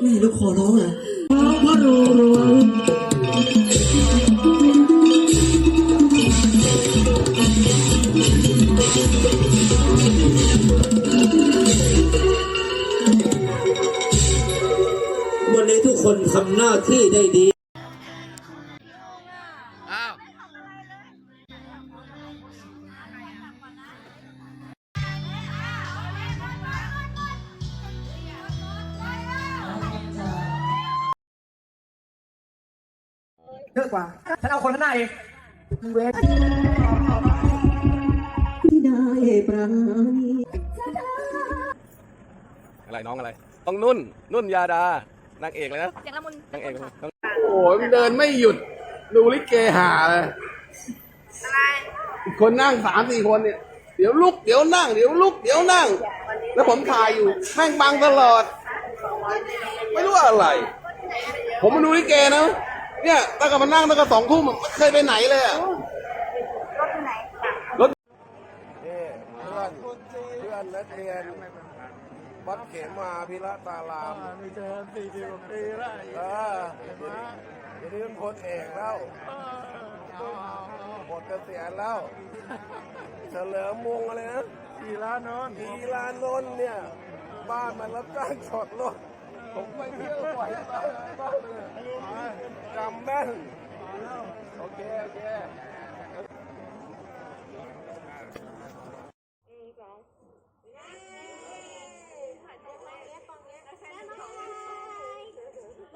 แล้วขอร้องเหรอพ่อดูหลวงวันนี้ทุกคนทำหน้าที่ได้ดี เยอะกว่า ฉันเอาคนข้างหน้าเองมึงเวทที่ได้ปราณีอะไรน้องอะไร ต้องนุ่น นุ่นยาดานางเอกเลยนะเสียงละมุนนางเอกเลยโอ้ยมันเดินไม่หยุด ดูลิเกหาเลยอะไรอีกคนนั่งสามสี่คนเนี่ย เดี๋ยวลุก เดี๋ยวนั่ง เดี๋ยวลุก เดี๋ยวนั่ง แล้วผมถ่ายอยู่ แม่งบังตลอด ไม่รู้อะไร ผมมาดูลิเกนะ เนี่ยตั้งแต่มานั่งตั้งแต่สองทุ่มอะไม่เคยไปไหนเลยอะ รถที่ไหนรถนี่เพื่อนเพื่อนนักเรียนวัดเขมาพิระตารามไม่เจอสี่สิบกว่าปีแล้วเออเดี๋ยวนี้เป็นพลเอกแล้วหมดเกษียณแล้ว เฉลิมวงศ์อะไรนะกี่ล้านนอนทีลานนท์เนี่ย บ้านมันรับจ้างจอดรถผมไปเที่ยวบ่อยบ้านบ้านเลยจำ แม่นโอเค โอเค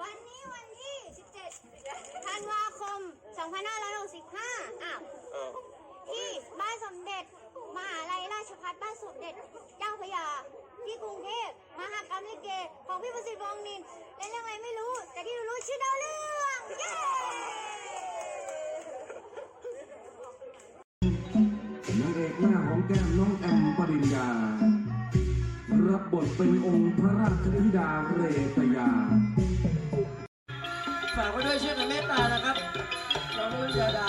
วันนี้วันที่ 17 ธันวาคม 2565 อ้าว ที่บ้านสมเด็จ มหาลัยราชภัฏบ้านสมเด็จ เจ้าพระยา ที่กรุงเทพ มหากรรมลิเก ของพี่ประสิทธิ์วงนินเล่นเรื่องอะไรไม่รู้ แต่ที่รู้ชื่อดาวเรือง นางเอกหน้าของแก้มน้องแอมปริญญา รับบทเป็นองค์พระราชธิดาเรตยา ฝากไว้ด้วยช่วยกันเมตตานะครับน้องรุ่นยาดา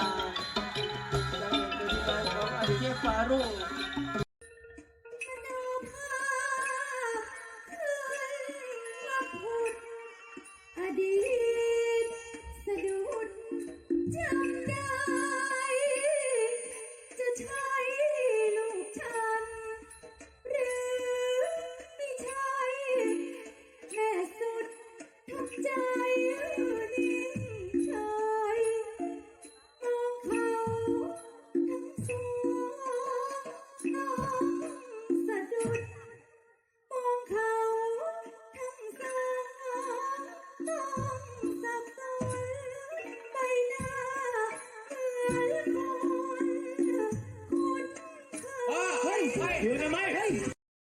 ดังเอกเป็นที่มาของอดิเทพฟารุ่ง จำได้ จะใช่ลูกฉัน หรือไม่ใช่แม่สุดทุกใจนิ่งเฉยมองเขาทั้งสองน้องสะดุดมองเขาทั้งสามต้อง เหมือนคนคุ้นเคยเฮ้ยเฮ้ย อยู่ทำไมเฮ้ย